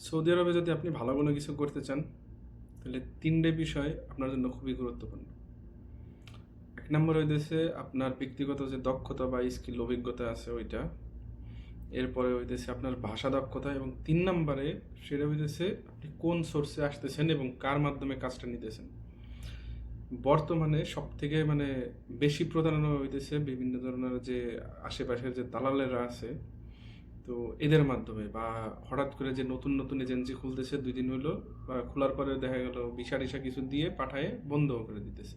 Saudi আরবে যদি আপনি ভালো কোনো কিছু করতে চান, তাহলে তিনটে বিষয় আপনার জন্য খুবই গুরুত্বপূর্ণ। এক নম্বর হইতেছে আপনার ব্যক্তিগত যে দক্ষতা বা স্কিল অভিজ্ঞতা আছে ওইটা। এরপরে হইতেছে আপনার ভাষা দক্ষতা এবং তিন নম্বরে সেটা হইতেছে আপনি কোন সোর্সে আসতেছেন এবং কার মাধ্যমে কাজটা নিতেছেন। বর্তমানে সব থেকে মানে বেশি প্রতারণা হইতেছে বিভিন্ন ধরনের যে আশেপাশের যে দালালেরা আছে তো এদের মাধ্যমে বা হঠাৎ করে যে নতুন নতুন এজেন্সি খুলতেছে, দুই দিন হলো বা খোলার পরে দেখা গেল ভিসা টিসা কিছু দিয়ে পাঠায় বন্ধ করে দিতেছে।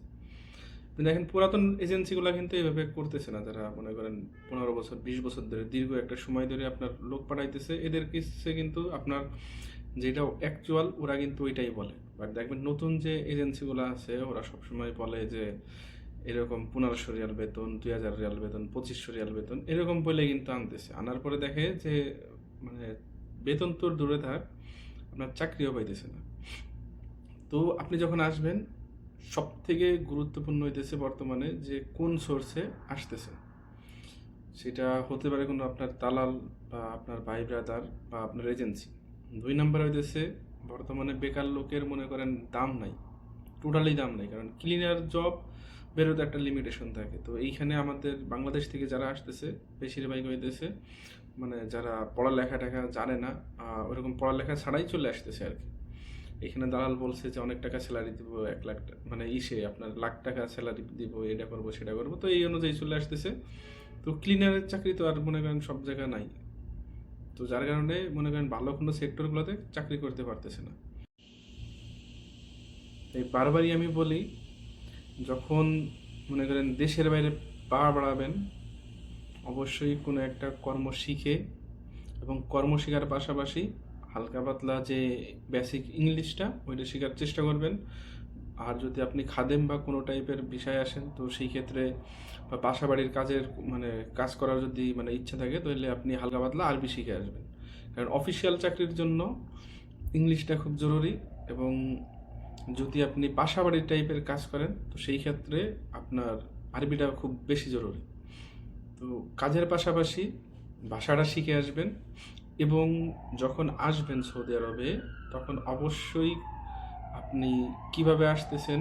দেখেন, পুরাতন এজেন্সিগুলো কিন্তু এইভাবে করতেছে না যারা মনে করেন পনেরো বছর, বিশ বছর ধরে, দীর্ঘ একটা সময় ধরে আপনার লোক পাঠাইতেছে। এদের কাছে কিন্তু আপনার যেটা অ্যাকচুয়াল ওরা কিন্তু ওইটাই বলে। বাট দেখবেন নতুন যে এজেন্সিগুলো আছে, ওরা সবসময় বলে যে এরকম পনেরোশো রিয়াল বেতন, দুই হাজার রিয়াল বেতন, পঁচিশশো রিয়াল বেতন, এরকম বলে কিন্তু আনতেছে। আনার পরে দেখে যে মানে বেতন তোর দূরে থাক, আপনার চাকরিও পাইতেছে না। তো আপনি যখন আসবেন সব থেকে গুরুত্বপূর্ণ হইতেছে বর্তমানে যে কোন সোর্সে আসতেছে। সেটা হতে পারে কোনো আপনার দালাল বা আপনার ভাই ব্রাদার বা আপনার এজেন্সি দুই নম্বর হইতেছে, বর্তমানে বেকার লোকের মনে করেন দাম নাই। টোটালি দাম নাই, কারণ ক্লিনার জব বেরোতে একটা লিমিটেশন থাকে। তো এইখানে আমাদের বাংলাদেশ থেকে যারা আসতেছে বেশিরভাগ হইতেছে মানে যারা পড়ালেখা টাকা জানে না ওরকম পড়ালেখা ছাড়াই চলে আসতেছে আর কি। এখানে দালাল বলছে যে, অনেক টাকা স্যালারি দিব, এক লাখ মানে ইসে, আপনার লাখ টাকা স্যালারি দিব, এটা করব, সেটা করব। তো এই অনুযায়ী চলে আসতেছে। তো ক্লিনারের চাকরি তো আর মনে করেন সব জায়গায় নাই। তো যার কারণে মনে করেন ভালো কোনো সেক্টরগুলোতে চাকরি করতে পারতেছে না। এই বারবারই আমি বলি যখন মনে করেন দেশের বাইরে পা বাড়াবেন, অবশ্যই কোনো একটা কর্ম শিখে এবং কর্ম শেখার পাশাপাশি হালকা পাতলা যে বেসিক ইংলিশটা, ওইটা শেখার চেষ্টা করবেন। আর যদি আপনি খাদেম বা কোনো টাইপের বিষয় আসেন, তো সেই ক্ষেত্রে বা বাসা বাড়ির কাজের মানে কাজ করার যদি মানে ইচ্ছা থাকে, তাহলে আপনি হালকা পাতলা আরবি শিখে আসবেন। কারণ অফিসিয়াল চাকরির জন্য ইংলিশটা খুব জরুরি এবং যদি আপনি বাসা বাড়ির টাইপের কাজ করেন, তো সেই ক্ষেত্রে আপনার আরবিটা খুব বেশি জরুরি। তো কাজের পাশাপাশি ভাষাটা শিখে আসবেন এবং যখন আসবেন সৌদি আরবে, তখন অবশ্যই আপনি কীভাবে আসতেছেন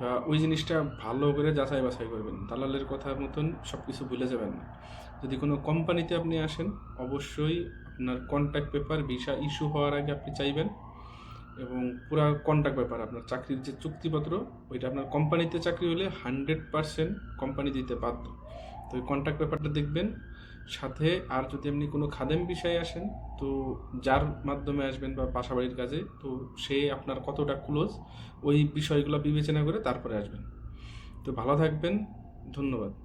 বা ওই জিনিসটা ভালো করে যাচাই বাছাই করবেন। দালালের কথা মতন সব কিছু ভুলে যাবেন না। যদি কোনো কোম্পানিতে আপনি আসেন, অবশ্যই আপনার কন্ট্যাক্ট পেপার ভিসা ইস্যু হওয়ার আগে আপনি চাইবেন এবং পুরা কন্ট্যাক্ট পেপার আপনার চাকরির যে চুক্তিপত্র, ওইটা আপনার কোম্পানিতে চাকরি হলে হান্ড্রেড পারসেন্ট কোম্পানি দিতে বাধ্য। তো ওই কন্ট্যাক্ট পেপারটা দেখবেন। সাথে আর যদি আপনি কোনো খাদেম বিষয়ে আসেন, তো যার মাধ্যমে আসবেন বা বাসাবাড়ির কাজে, তো সে আপনার কতটা ক্লোজ ওই বিষয়গুলো বিবেচনা করে তারপরে আসবেন। তো ভালো থাকবেন। ধন্যবাদ।